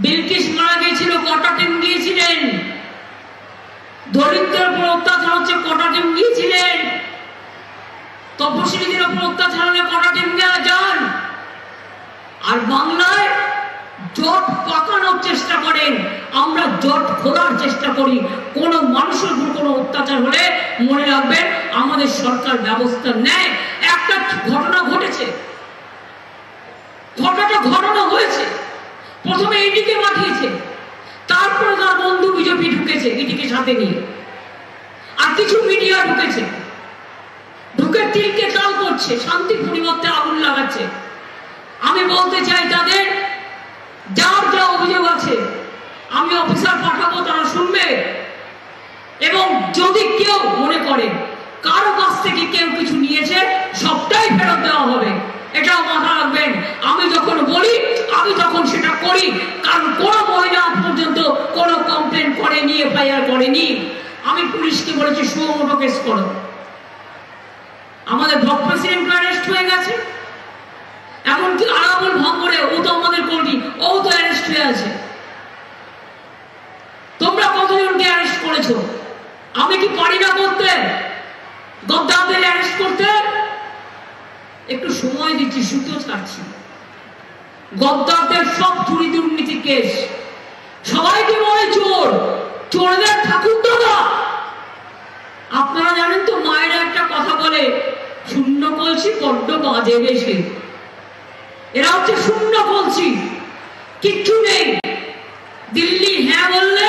বিলকিস মারা গিয়েছিল, কটা টিম গিয়েছিলেন? দরিদ্রের উপর অত্যাচার হচ্ছে, কটা টিম গিয়েছিলেন? তপশিলীদের উপর অত্যাচার হলে কটা টিম যান? আর বাংলায় জট পাকানোর চেষ্টা করেন, আমরা জট খোলার চেষ্টা করি। কোনো মানুষের উপর কোনো অত্যাচার হলে মনে রাখবেন, আমাদের সরকার ব্যবস্থা নেয়। একটা ঘটনা ঘটেছে। ঘটনাটা ঘটনা হয়েছে। প্রথমে এদিকে পাঠিয়েছে। তারপরে তার বন্ধু বিজেপি ঢুকেছে এদিকে সাথে নিয়ে। আর কিছু মিডিয়া ঢুকেছে। ঢুকে তিলকে তাল করছে, শান্তি পরিবর্তে আগুন লাগাচ্ছে। আমি বলতে চাই তাদের, যার যা অভিযোগ আছে, আমি অফিসার পাঠাবো, তারা শুনবে। এবং যদি কেউ মনে করে কারও কাছ থেকে কেউ কিছু নিয়েছে, সবটাই ফেরত দেওয়া হবে। এটাও মাথা রাখবেন। আমি যখন বলি আমি তখন সেটা করি, কারণ কোনো মহিলা পর্যন্ত কোনো কমপ্লেন করেনি এফআইআর করেনি। আমি পুলিশকে বলেছি সুমোটো কেস করো। আমাদের ব্লক প্রেসিডেন্ট অ্যারেস্ট হয়ে গেছে। এমনকি আরাবুল ভঙ্গরে, ও তো আমাদের কর্মী, ও তো অ্যারেস্ট হয়ে আছে। তোমরা কতজনকে অ্যারেস্ট করেছ? আমি কি পারি না করতে? গদ্দারদের অ্যারেস্ট করতে? একটু সময় দিচ্ছি, সুতো ছাড়ছি। গদ্দারদের সব চুরি দুর্নীতি কেস। সবাইকে বলে চোর? চোরদের ঠাকুর দাদা আপনারা জানেন তো, মায়েরা একটা কথা বলে, শূন্য কলসি বড্ড বাজে বেশি এরা হচ্ছে শূন্য কলসি। কিচ্ছু নেই। দিল্লি হ্যাঁ বললে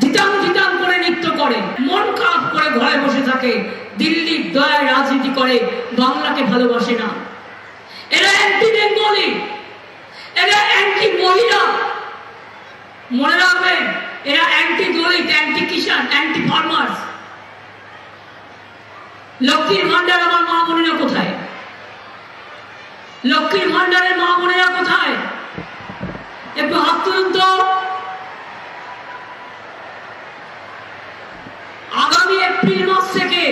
ধিতাম ধিতাম করে নৃত্য করে। মন খারাপ করে ঘরে বসে থাকে। দিল্লির দয়ায় রাজনীতি করে, বাংলাকে ভালোবাসে না এরা অ্যান্টি বেঙ্গলি এরা অ্যান্টি মহিলা মনে রাখবেন এরা anti Dalit anti kisan anti farmers লক্ষ্মীর ভান্ডার আমার মা বোনেরা কোথায়? লক্ষ্মীর ভান্ডারের মা বোনেরা কোথায়? একটু হাত তুলুন তো। আগামী এপ্রিল মাস থেকে,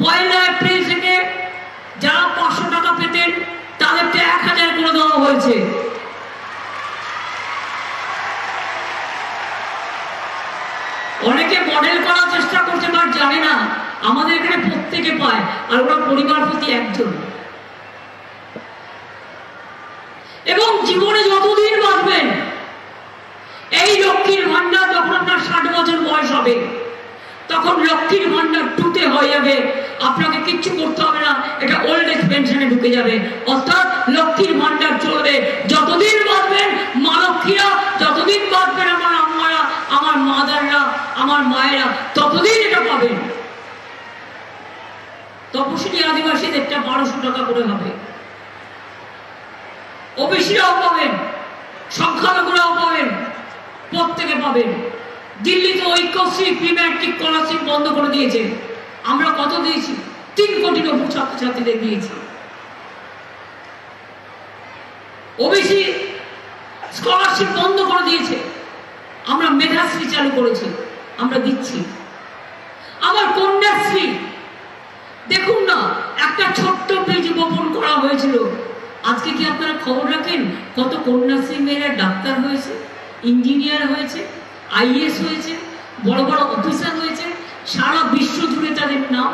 পয়লা এপ্রিল থেকে যারা পাঁচশো টাকা পেতেন, তাদেরকে এক হাজার করে দেওয়া হয়েছে অনেকে মডেল করার চেষ্টা করছে বাট জানে না। আমাদের এখানে প্রত্যেকে পায়, আর ওরা পরিবার প্রতি একজন। এবং জীবনে যতদিন বাঁচবেন, এই লক্ষ্মীর ভান্ডার যখন আপনার ষাট বছর বয়স হবে, তখন লক্ষ্মীর ভান্ডার টুতে হয়ে যাবে। আপনাকে কিচ্ছু করতে হবে না, এটা ওল্ড এজ পেনশনে ঢুকে যাবে। অর্থাৎ লক্ষ্মীর ভান্ডার চলবে। যতদিন বাঁচবেন মা লক্ষ্মীরা, যতদিন বাঁচবেন আমার মাদাররা, আমার মায়েরা, ততদিন এটা পাবেন তপশিলি আদিবাসীদেরটা বারোশো টাকা করে হবে। ওবিসিরাও পাবেন, সংখ্যালঘুরাও পাবেন, প্রত্যেকে পাবেন। দিল্লিতে ঐক্যশ্রী প্রি ম্যাট্রিক স্কলারশিপ বন্ধ করে দিয়েছে। আমরা কত দিয়েছি? তিন কোটির উপর ছাত্রছাত্রীদের দিয়েছি। ওবিসি স্কলারশিপ বন্ধ করে দিয়েছে। আমরা মেধাশ্রী চালু করেছি, আমরা দিচ্ছি। আমার কন্যাশ্রী, দেখুন না, একটা ছোট্ট বীজ বপন করা হয়েছিল। আজকে কি আপনারা খবর রাখেন কত কন্যাশ্রী মেয়েরা ডাক্তার হয়েছে, ইঞ্জিনিয়ার হয়েছে আইএস হয়েছে, বড় বড় অফিসার হয়েছে, সারা বিশ্ব জুড়ে তাদের নাম?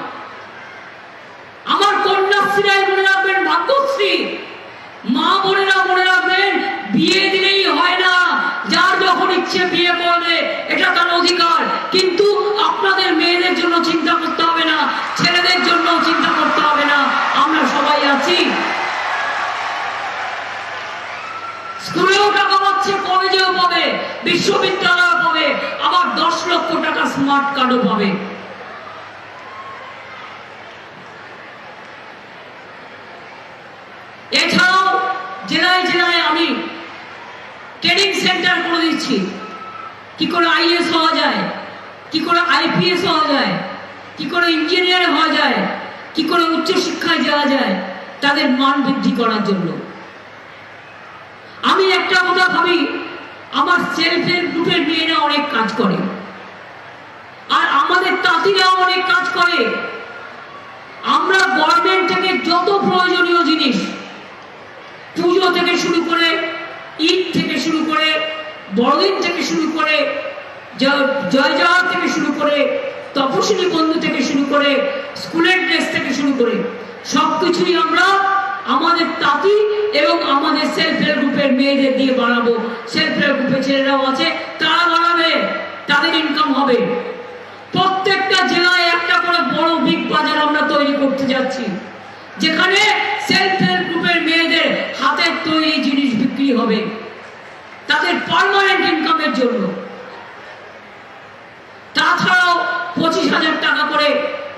আমার কন্যাশ্রীরাই মনে রাখবেন ভাগ্যশ্রী। মা বোনেরা মনে রাখবেন বিয়ে দিলেই হয় না যার যখন ইচ্ছে বিয়ে করবে এটা তার অধিকার কিন্তু আপনাদের মেয়েদের জন্য চিন্তা করতে হবে না ছেলেদের জন্য চিন্তা করতে হবে না আমরা সবাই আছি স্কুলেও টাকা পাচ্ছে কলেজেও পাবে বিশ্ববিদ্যালয়েও পাবে আবার দশ লক্ষ টাকা স্মার্ট পাবে এছাড়াও জেলায় জেলায় আমি ট্রেনিং সেন্টার করে দিচ্ছি। কি করে আইএস হওয়া যায়, কি করে আইপিএস হওয়া যায়, কি করে ইঞ্জিনিয়ার হওয়া যায়, কি করে উচ্চশিক্ষায় যাওয়া যায়, তাদের মান বৃদ্ধি করার জন্য। আমি একটা কথা ভাবি, আমার সেলফ হেল্প গ্রুপের মেয়েরা অনেক কাজ করে। আর আমাদের তাঁতিরাও অনেক কাজ করে। আমরা গভর্নমেন্ট থেকে যত প্রয়োজনীয় জিনিস, পুজো থেকে শুরু করে, ঈদ থেকে শুরু করে, বড়দিন থেকে শুরু করে, জয় জওয়ার থেকে শুরু করে তপশিলি বন্ধু থেকে শুরু করে, স্কুলের ড্রেস থেকে শুরু করে সব কিছুই আমরা আমাদের তাঁতি এবং আমাদের সেলফ হেল্প গ্রুপের মেয়েদের দিয়ে বানাবো। সেলফ হেল্প গ্রুপের ছেলেরাও আছে, তারা বানাবে, তাদের ইনকাম হবে প্রত্যেকটা জেলায় একটা করে বড় বিগ বাজার আমরা তৈরি করতে যাচ্ছি। যেখানে সেলফ হেল্প গ্রুপের মেয়েদের হাতের তৈরি জিনিস বিক্রি হবে। তাদের পার্মানেন্ট ইনকামের জন্য। তাছাড়াও পঁচিশ হাজার টাকা করে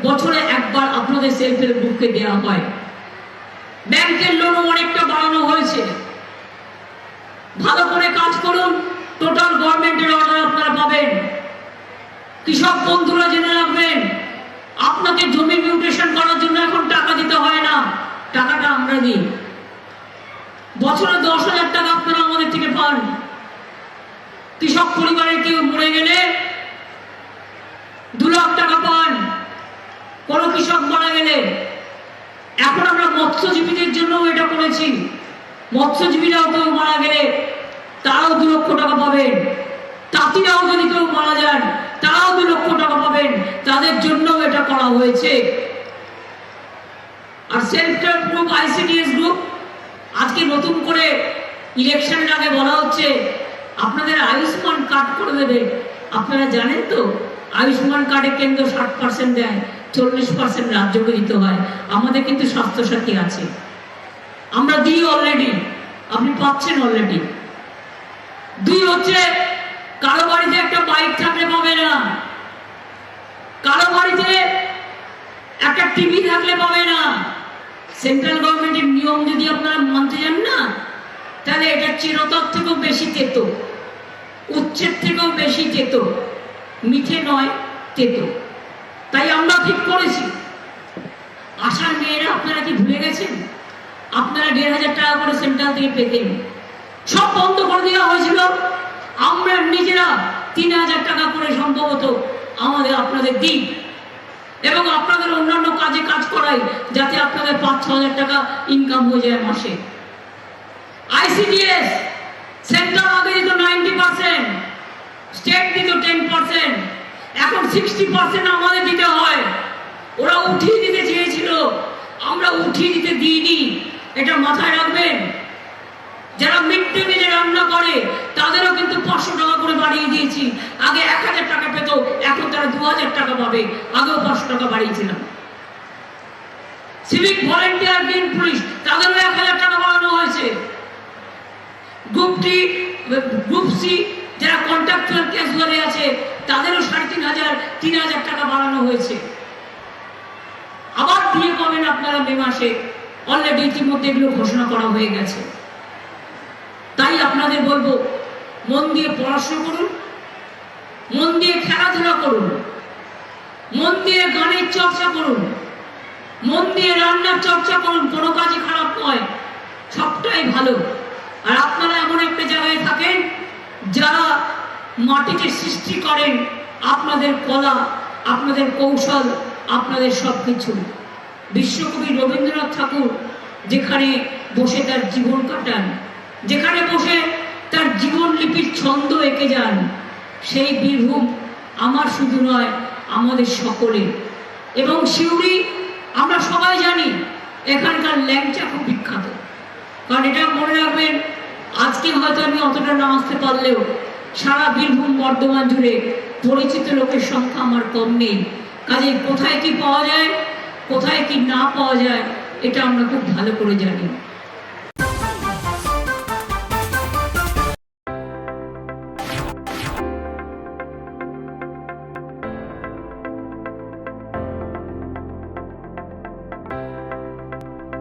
বছরে একবার আপনাদের সেলফ হেল্প গ্রুপকে দেওয়া হয়। ব্যাংকের লোনও অনেকটা বাড়ানো হয়েছে। ভালো করে কাজ করুন টোটাল গভর্নমেন্টের অর্ডার আপনারা পাবেন। কৃষক বন্ধুরা জেনে রাখবেন আপনাকে জমি মিউটেশন করার জন্য এখন টাকা দিতে হয় না। টাকাটা আমরা দিই। বছরে দশ হাজার টাকা আপনারা আমাদের থেকে পান। কৃষক পরিবারের কেউ মরে গেলে দু লাখ টাকা পান। কোনো কৃষক মারা গেলে। এখন আমরা মৎস্যজীবীদের জন্য এটা করেছি। মৎস্যজীবীরাও কেউ মারা গেলে তারাও দু লক্ষ টাকা পাবেন তাঁতিরাও যদি কেউ মারা যান তারাও দু লক্ষ টাকা পাবেন। তাদের জন্যও এটা করা হয়েছে। আর হেল্প গ্রুপ আইসিডিএস গ্রুপ আজকে নতুন করে ইলেকশনের আগে বলা হচ্ছে, আপনাদের আয়ুষ্মান কার্ড করে দেবে আপনারা জানেন তো, আয়ুষ্মান কার্ডে কেন্দ্র ষাট পার্সেন্ট দেয়, চল্লিশ পার্সেন্ট রাজ্যকে দিতে হয়। আমাদের কিন্তু স্বাস্থ্যসাথী আছে। আমরা দিই অলরেডি আপনি পাচ্ছেন অলরেডি দুই হচ্ছে, কারও বাড়িতে বাইক থাকলে পাবে না। কারও বাড়িতে একটা টিভি থাকলে পাবে না। সেন্ট্রাল গভর্নমেন্টের নিয়ম যদি আপনারা মানতে যান না, তাহলে এটা চিরতর থেকেও বেশি তেতো। উচ্ছের থেকেও বেশি তেতো। মিঠে নয়, তেতো। তাই আমরা ঠিক করেছি। আশার মেয়েরা, আপনারা কি ভুলে গেছেন? আপনারা দেড় হাজার টাকা করে সেন্ট্রাল থেকে পেতেন। সব বন্ধ করে দেওয়া হয়েছিল। আমরা নিজেরা তিন হাজার টাকা করে সম্ভবত আমাদের আপনাদের দিই এবং আপনাদের অন্যান্য কাজে কাজ করাই যাতে আপনাদের পাঁচ ছ হাজার টাকা ইনকাম হয়ে যায় মাসে। আইসিডিএস সেন্ট্রাল আগে দিত নাইনটি পার্সেন্ট স্টেট দিত টেন পার্সেন্ট এখন সিক্সটি পার্সেন্ট আমাদের দিতে হয়। ওরা উঠিয়ে দিতে চেয়েছিল, আমরা উঠিয়ে দিতে দিইনি। এটা মাথায় রাখবেন। যারা মিড ডে মিলে রান্না করে, তাদেরও কিন্তু পাঁচশো টাকা করে বাড়িয়ে দিয়েছি। আগে এক হাজার টাকা পেত, এখন তারা দু হাজার টাকা পাবে। আগেও পাঁচশো টাকা বাড়িয়েছিলাম। সিভিক ভলেন্টিয়ার গ্রিন পুলিশ তাদেরও এক হাজার টাকা বাড়ানো হয়েছে। গ্রুপ ডি গ্রুপ সি যারা কন্ট্রাকচুয়াল ক্যাজুয়ালি আছে, তাদেরও সাড়ে তিন হাজার তিন হাজার টাকা বাড়ানো হয়েছে। আবার দিয়ে পাবেন আপনারা মে মাসে। অলরেডি ইতিমধ্যে এগুলো ঘোষণা করা হয়ে গেছে। আপনাদের বলব, মন দিয়ে পড়াশোনা করুন, মন দিয়ে খেলাধুলা করুন, মন দিয়ে গানের চর্চা করুন, মন দিয়ে রান্নার চর্চা করুন, কোনো কাজই খারাপ নয়, সবটাই ভালো। আর আপনারা এমন একটা জায়গায় থাকেন, যারা মাটিতে সৃষ্টি করেন আপনাদের কলা, আপনাদের কৌশল, আপনাদের সব কিছু বিশ্বকবি রবীন্দ্রনাথ ঠাকুর যেখানে বসে তার জীবন কাটান যেখানে বসে তার জীবন লিপির ছন্দ এঁকে যান, সেই বীরভূম আমার শুধু নয়, আমাদের সকলে এবং সিউড়ি আমরা সবাই জানি, এখানকার ল্যাংচা খুব বিখ্যাত। কারণ এটা মনে রাখবেন, আজকে হয়তো আমি অতটা না আসতে পারলেও সারা বীরভূম বর্ধমান জুড়ে পরিচিত লোকের সংখ্যা আমার কম নেই। কাজে কোথায় কি পাওয়া যায়, কোথায় কি না পাওয়া যায়, এটা আমরা খুব ভালো করে জানি।